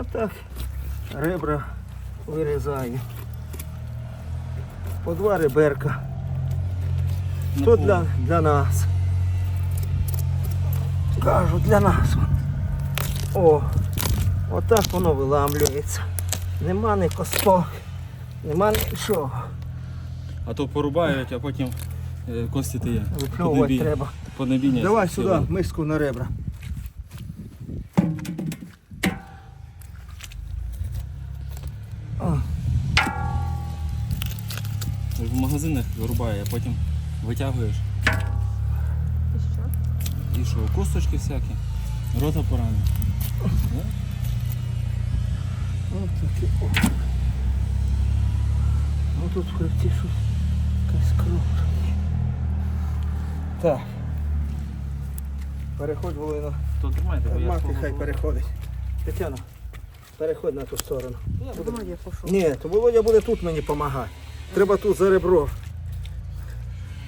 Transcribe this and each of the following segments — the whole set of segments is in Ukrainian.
Отак ребра вирізаю. По два реберка. То для, для нас. Кажу, для нас. О, отак воно виламлюється. Нема ні косток, нема нічого. А то порубають, а потім е, кості ти є. Випльовувати треба. Поднебіння. Давай сюди миску на ребра. Магазинах вирубає, а потім витягуєш. І що? І що, косточки всякі, рота поранена. От такі. О. Тут в хребті щось якась кров. Так. Переходь Волино. То тримайте, бо я хай переходить. Тетяна, переходь на ту сторону. Ні, Володя пішов. Ні, то Володя буде тут мені допомагати. Треба тут за ребро.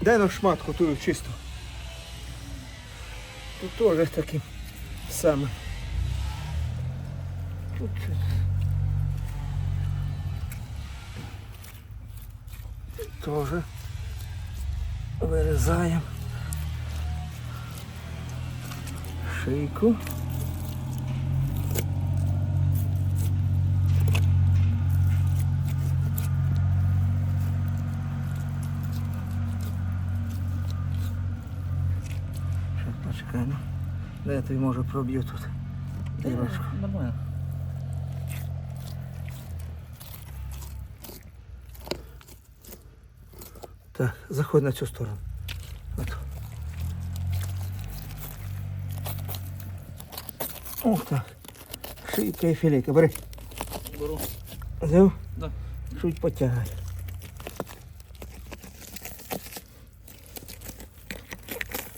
Дай нам шматку ту чисту. Тут теж таким самим. Тут. Теж вирізаємо. Шийку. Щас почекай, ну. Де я тобі може проб'ю тут. Дірочку. Нормально. Так, заходь на цю сторону. От. Ух так. Шийка і філейка. Бери. Беру. Взяв? Да. Чуть потягай.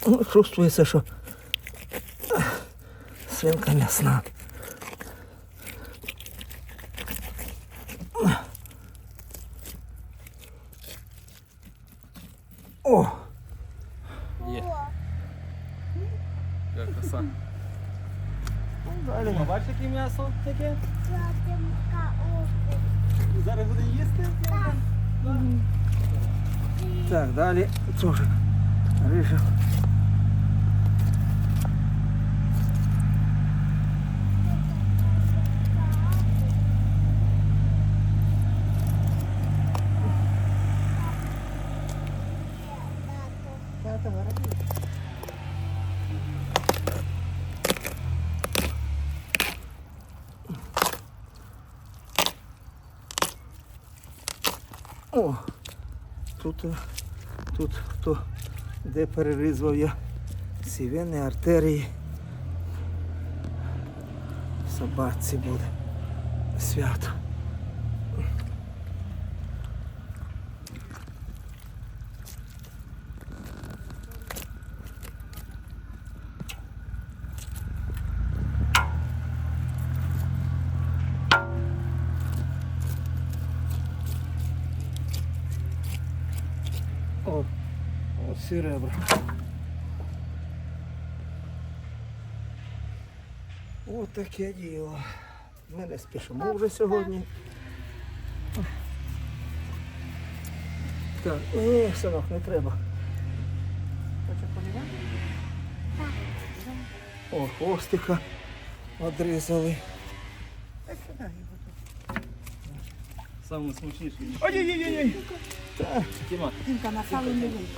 Ну, чувствується, що свинка м'ясна. О! Є. Як краса. Далі. Бачиш, яке м'ясо таке? Зараз буде їсти? Так, далі теж рижу. О, тут, е, тут хто де перерізав я сівени, артерії. Собаці буде свято. О, ось ці ребра. Ось таке діло. Ми не спішимо вже сьогодні. Так, ні, синок, не треба. Хоче полівати? О, хвостика одрізали. Та сюди його. Саме смачніший. Ой-ой-ой! Тіма. Жінка на сало не вийде.